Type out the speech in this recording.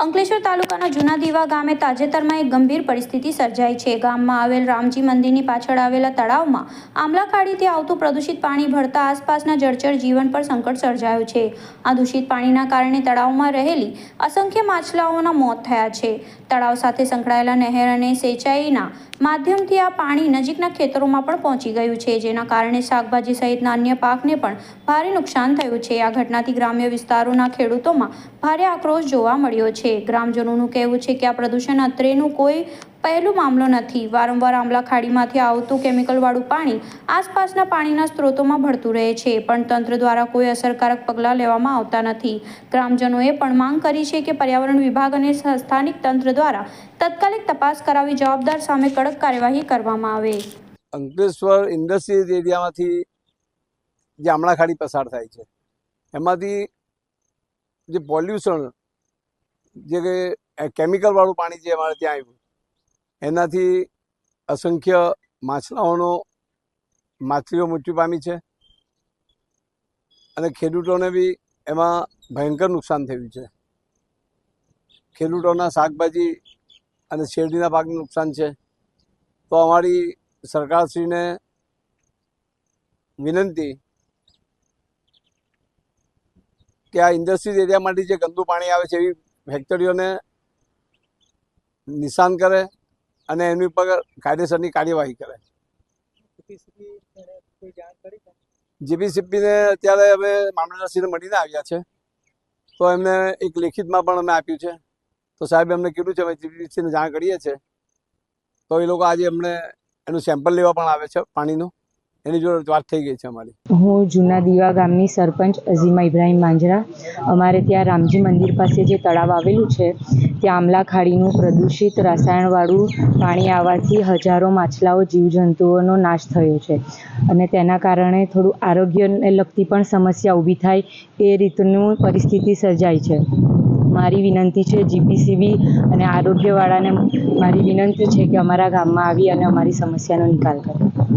અંકલેશ્વર તાલુકાના જૂના દીવા ગામે તાજેતરમાં એક ગંભીર પરિસ્થિતિ સર્જાઈ છે. ગામમાં આવેલ રામજી મંદિરની પાછળ આવેલા તળાવમાં આમલા ખાડીથી આવતું પ્રદૂષિત પાણી ભરતા આસપાસના જળચર જીવન પર સંકટ સર્જાયું છે. આ દૂષિત પાણીના કારણે તળાવમાં રહેલી અસંખ્ય માછલાઓના મોત થયા છે. તળાવ સાથે સંકળાયેલા નહેર અને સિંચાઈના માધ્યમથી આ પાણી નજીકના ખેતરોમાં પણ પહોંચી ગયું છે, જેના કારણે શાકભાજી સહિતના અન્ય પાકને પણ ભારે નુકસાન થયું છે. આ ઘટનાથી ગ્રામ્ય વિસ્તારોના ખેડૂતોમાં ભારે આક્રોશ જોવા મળ્યો છે. ગ્રામજનોનું કહેવું છે કે આ પ્રદૂષણ અત્રેનું કોઈ પહેલું મામલો નથી. વારંવાર આમલા ખાડીમાંથી આવતું કેમિકલવાળું પાણી આસપાસના પાણીના સ્ત્રોતોમાં ભળતું રહે છે, પણ તંત્ર દ્વારા કોઈ અસરકારક પગલાં લેવામાં આવતા નથી. ગ્રામજનોએ પણ માંગ કરી છે કે પર્યાવરણ વિભાગ અને સ્થાનિક તંત્ર દ્વારા તત્કાલિક તપાસ કરાવી જવાબદાર સામે કડક કાર્યવાહી કરવામાં આવે. અંકલેશ્વર ઇન્ડસ્ટ્રીઝ એરિયામાંથી જે આમળા ખાડી પસાર થાય છે, એમાંથી જે પોલ્યુશન જે કેમિકલવાળું પાણી જે અમારે ત્યાં આવ્યું, એનાથી અસંખ્ય માછલાઓનો, માછલીઓ મૃત્યુ પામી છે અને ખેડૂતોને બી એમાં ભયંકર નુકસાન થયું છે. ખેડૂતોના શાકભાજી અને શેરડીના પાકને નુકસાન છે. તો અમારી સરકારશ્રીને વિનંતી કે આ ઇન્ડસ્ટ્રીઝ માટે જે ગંદુ પાણી આવે છે, એવી ફેક્ટરીઓને નિશાન કરે અને એની પર કાયદેસરની કાર્યવાહી કરે. જીપીસીપીને અત્યારે અમે મામલતદારશ્રીને મળીને આવ્યા છે. તો એમને એક લેખિતમાં પણ અમે આપ્યું છે. તો સાહેબ એમને કીધું છે, અમે જીપીસીને જાણ કરીએ છીએ. તો એ લોકો આજે અમને એનું સેમ્પલ લેવા પણ આવે છે પાણીનું. એની જોડે વાત થઈ ગઈ છે અમારી. હું જૂના દીવા ગામની સરપંચ અઝીમા ઇબ્રાહિમ માંજરા. અમારે ત્યાં રામજી મંદિર પાસે જે તળાવ આવેલું છે, ત્યાં આમલા ખાડીનું પ્રદૂષિત રસાયણવાળું પાણી આવવાથી હજારો માછલાઓ, જીવજંતુઓનો નાશ થયો છે. અને તેના કારણે થોડું આરોગ્યને લગતી પણ સમસ્યા ઊભી થાય એ રીતનું પરિસ્થિતિ સર્જાય છે. મારી વિનંતી છે જીપીસીબી અને આરોગ્યવાળાને મારી વિનંતી છે કે અમારા ગામમાં આવી અને અમારી સમસ્યાનો નિકાલ કરે.